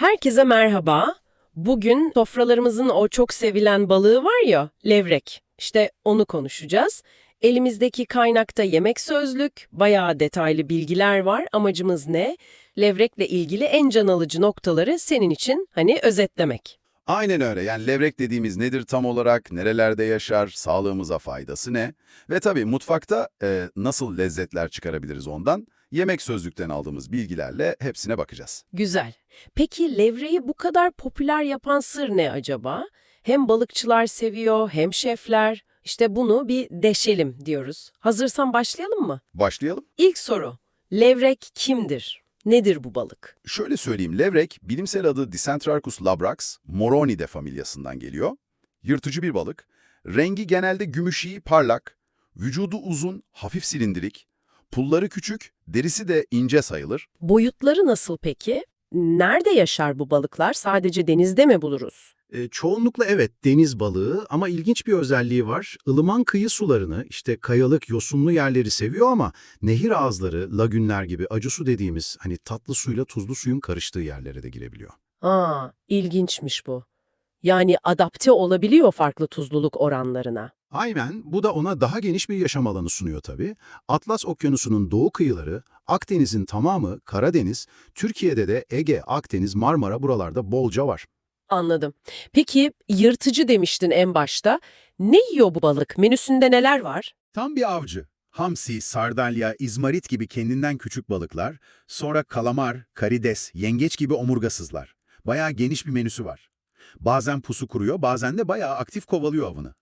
Herkese merhaba. Bugün sofralarımızın o çok sevilen balığı var ya, levrek. İşte onu konuşacağız. Elimizdeki kaynakta yemek sözlük, bayağı detaylı bilgiler var. Amacımız ne? Levrekle ilgili en can alıcı noktaları senin için hani özetlemek. Aynen öyle. Yani levrek dediğimiz nedir tam olarak, nerelerde yaşar, sağlığımıza faydası ne? Ve tabii mutfakta e, nasıl lezzetler çıkarabiliriz ondan? Yemek sözlükten aldığımız bilgilerle hepsine bakacağız. Güzel. Peki levreyi bu kadar popüler yapan sır ne acaba? Hem balıkçılar seviyor hem şefler. İşte bunu bir deşelim diyoruz. Hazırsan başlayalım mı? Başlayalım. İlk soru. Levrek kimdir? Nedir bu balık? Şöyle söyleyeyim, levrek bilimsel adı Dicentrarchus labrax, moronidae familyasından geliyor. Yırtıcı bir balık. Rengi genelde gümüşi, parlak, vücudu uzun, hafif silindirik, pulları küçük, derisi de ince sayılır. Boyutları nasıl peki? Nerede yaşar bu balıklar? Sadece denizde mi buluruz? E, çoğunlukla evet deniz balığı ama ilginç bir özelliği var. Ilıman kıyı sularını, işte kayalık, yosunlu yerleri seviyor ama nehir ağızları, lagünler gibi acı su dediğimiz hani tatlı suyla tuzlu suyun karıştığı yerlere de girebiliyor. Aa, ilginçmiş bu. Yani adapte olabiliyor farklı tuzluluk oranlarına. Aynen, bu da ona daha geniş bir yaşam alanı sunuyor tabii. Atlas Okyanusu'nun doğu kıyıları, Akdeniz'in tamamı, Karadeniz, Türkiye'de de Ege, Akdeniz, Marmara buralarda bolca var. Anladım. Peki yırtıcı demiştin en başta. Ne yiyor bu balık? Menüsünde neler var? Tam bir avcı. Hamsi, sardalya, izmarit gibi kendinden küçük balıklar, sonra kalamar, karides, yengeç gibi omurgasızlar. Bayağı geniş bir menüsü var. Bazen pusu kuruyor, bazen de bayağı aktif kovalıyor avını.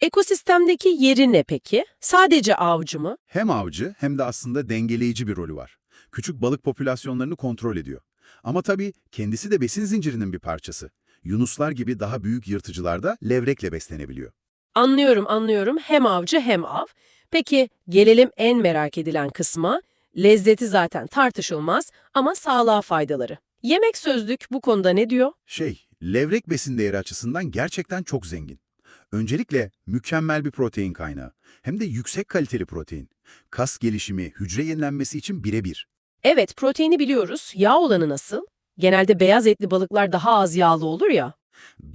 Ekosistemdeki yeri ne peki? Sadece avcı mı? Hem avcı hem de aslında dengeleyici bir rolü var. Küçük balık popülasyonlarını kontrol ediyor. Ama tabii kendisi de besin zincirinin bir parçası. Yunuslar gibi daha büyük yırtıcılar da levrekle beslenebiliyor. Anlıyorum, anlıyorum. Hem avcı hem av. Peki gelelim en merak edilen kısma. Lezzeti zaten tartışılmaz ama sağlığa faydaları. Yemek sözlük bu konuda ne diyor? Şey, levrek besin değeri açısından gerçekten çok zengin. Öncelikle mükemmel bir protein kaynağı. Hem de yüksek kaliteli protein. Kas gelişimi, hücre yenilenmesi için birebir. Evet, proteini biliyoruz. Yağ olanı nasıl? Genelde beyaz etli balıklar daha az yağlı olur ya.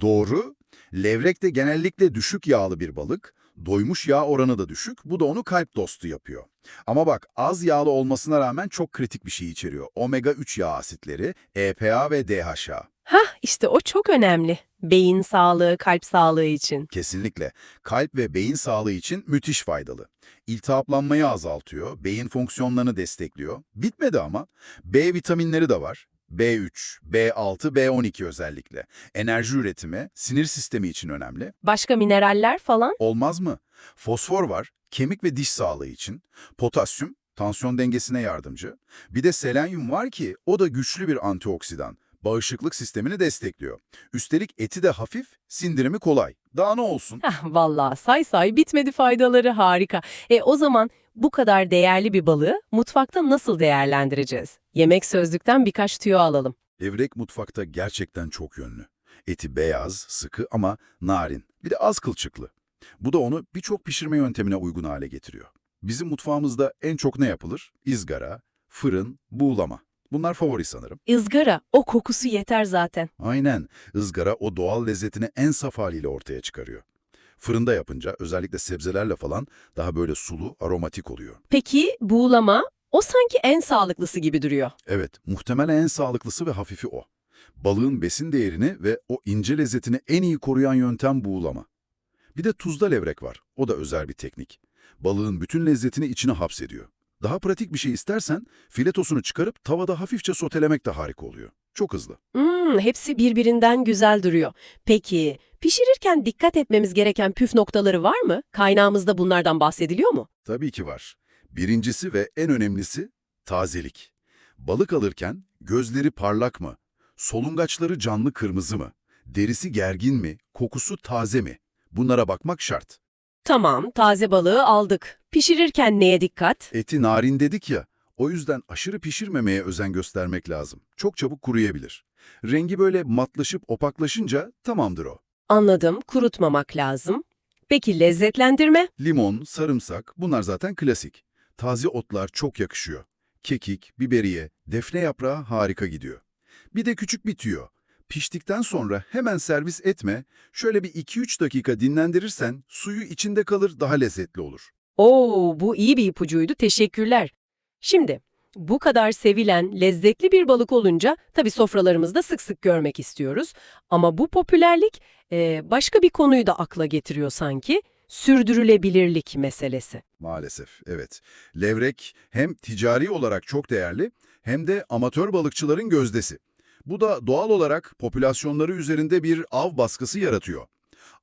Doğru. Levrek de genellikle düşük yağlı bir balık. Doymuş yağ oranı da düşük. Bu da onu kalp dostu yapıyor. Ama bak az yağlı olmasına rağmen çok kritik bir şey içeriyor. Omega-3 yağ asitleri, EPA ve DHA. Hah, işte o çok önemli. Beyin sağlığı, kalp sağlığı için. Kesinlikle. Kalp ve beyin sağlığı için müthiş faydalı. İltihaplanmayı azaltıyor, beyin fonksiyonlarını destekliyor. Bitmedi ama. B vitaminleri de var. B3, B6, B12 özellikle. Enerji üretimi, sinir sistemi için önemli. Başka mineraller falan? Olmaz mı? Fosfor var, kemik ve diş sağlığı için. Potasyum, tansiyon dengesine yardımcı. Bir de selenyum var ki o da güçlü bir antioksidan. Bağışıklık sistemini destekliyor. Üstelik eti de hafif, sindirimi kolay. Daha ne olsun? Hah, vallahi say say bitmedi faydaları harika. E o zaman bu kadar değerli bir balığı mutfakta nasıl değerlendireceğiz? Yemek sözlükten birkaç tüyo alalım. Levrek mutfakta gerçekten çok yönlü. Eti beyaz, sıkı ama narin. Bir de az kılçıklı. Bu da onu birçok pişirme yöntemine uygun hale getiriyor. Bizim mutfağımızda en çok ne yapılır? İzgara, fırın, buğulama. Bunlar favori sanırım. Izgara, o kokusu yeter zaten. Aynen. Izgara o doğal lezzetini en saf haliyle ortaya çıkarıyor. Fırında yapınca özellikle sebzelerle falan daha böyle sulu, aromatik oluyor. Peki buğulama? O sanki en sağlıklısı gibi duruyor. Evet, muhtemelen en sağlıklısı ve hafifi o. Balığın besin değerini ve o ince lezzetini en iyi koruyan yöntem buğulama. Bir de tuzda levrek var. O da özel bir teknik. Balığın bütün lezzetini içine hapsediyor. Daha pratik bir şey istersen filetosunu çıkarıp tavada hafifçe sotelemek de harika oluyor. Çok hızlı. Hmm, hepsi birbirinden güzel duruyor. Peki pişirirken dikkat etmemiz gereken püf noktaları var mı? Kaynağımızda bunlardan bahsediliyor mu? Tabii ki var. Birincisi ve en önemlisi tazelik. Balık alırken gözleri parlak mı? Solungaçları canlı kırmızı mı? Derisi gergin mi? Kokusu taze mi? Bunlara bakmak şart. Tamam, taze balığı aldık. Pişirirken neye dikkat? Eti narin dedik ya, o yüzden aşırı pişirmemeye özen göstermek lazım. Çok çabuk kuruyabilir. Rengi böyle matlaşıp opaklaşınca tamamdır o. Anladım, kurutmamak lazım. Peki lezzetlendirme? Limon, sarımsak bunlar zaten klasik. Taze otlar çok yakışıyor. Kekik, biberiye, defne yaprağı harika gidiyor. Bir de küçük bir tüyo. Piştikten sonra hemen servis etme, şöyle bir 2-3 dakika dinlendirirsen suyu içinde kalır daha lezzetli olur. Oo, bu iyi bir ipucuydu. Teşekkürler. Şimdi bu kadar sevilen, lezzetli bir balık olunca tabii sofralarımızda sık sık görmek istiyoruz. Ama bu popülerlik e, başka bir konuyu da akla getiriyor sanki. Sürdürülebilirlik meselesi. Maalesef, evet. Levrek hem ticari olarak çok değerli hem de amatör balıkçıların gözdesi. Bu da doğal olarak popülasyonları üzerinde bir av baskısı yaratıyor.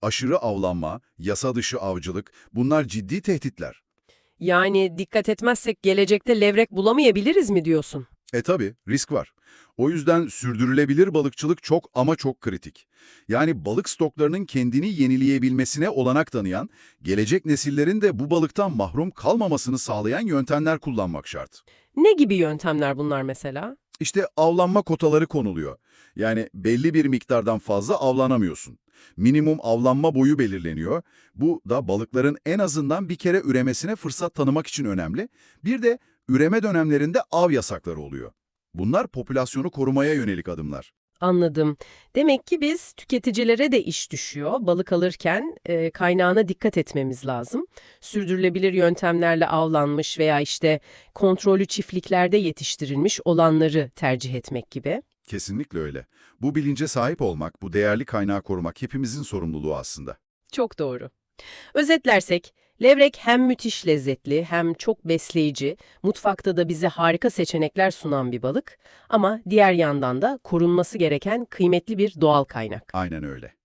Aşırı avlanma, yasa dışı avcılık bunlar ciddi tehditler. Yani dikkat etmezsek gelecekte levrek bulamayabiliriz mi diyorsun? E tabi, risk var. O yüzden sürdürülebilir balıkçılık çok ama çok kritik. Yani balık stoklarının kendini yenileyebilmesine olanak tanıyan, gelecek nesillerin de bu balıktan mahrum kalmamasını sağlayan yöntemler kullanmak şart. Ne gibi yöntemler bunlar mesela? İşte avlanma kotaları konuluyor. Yani belli bir miktardan fazla avlanamıyorsun. Minimum avlanma boyu belirleniyor. Bu da balıkların en azından bir kere üremesine fırsat tanımak için önemli. Bir de üreme dönemlerinde av yasakları oluyor. Bunlar popülasyonu korumaya yönelik adımlar. Anladım. Demek ki biz tüketicilere de iş düşüyor. Balık alırken e, kaynağına dikkat etmemiz lazım. Sürdürülebilir yöntemlerle avlanmış veya işte kontrollü çiftliklerde yetiştirilmiş olanları tercih etmek gibi. Kesinlikle öyle. Bu bilince sahip olmak, bu değerli kaynağı korumak hepimizin sorumluluğu aslında. Çok doğru. Özetlersek, levrek hem müthiş lezzetli hem çok besleyici, mutfakta da bize harika seçenekler sunan bir balık ama diğer yandan da korunması gereken kıymetli bir doğal kaynak. Aynen öyle.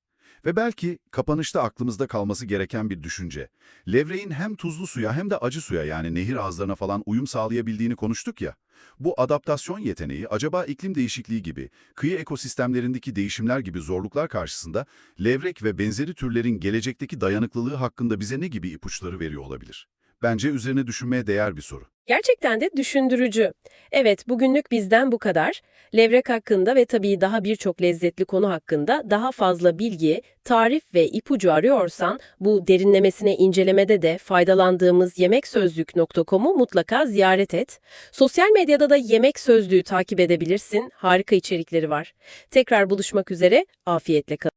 Ve belki kapanışta aklımızda kalması gereken bir düşünce. Levreğin hem tuzlu suya hem de acı suya yani nehir ağızlarına falan uyum sağlayabildiğini konuştuk ya. Bu adaptasyon yeteneği acaba iklim değişikliği gibi, kıyı ekosistemlerindeki değişimler gibi zorluklar karşısında levrek ve benzeri türlerin gelecekteki dayanıklılığı hakkında bize ne gibi ipuçları veriyor olabilir? Bence üzerine düşünmeye değer bir soru. Gerçekten de düşündürücü. Evet, bugünlük bizden bu kadar. Levrek hakkında ve tabii daha birçok lezzetli konu hakkında daha fazla bilgi, tarif ve ipucu arıyorsan bu derinlemesine incelemede de faydalandığımız yemeksözlük.com'u mutlaka ziyaret et. Sosyal medyada da Yemek Sözlüğü takip edebilirsin. Harika içerikleri var. Tekrar buluşmak üzere, afiyetle kalın.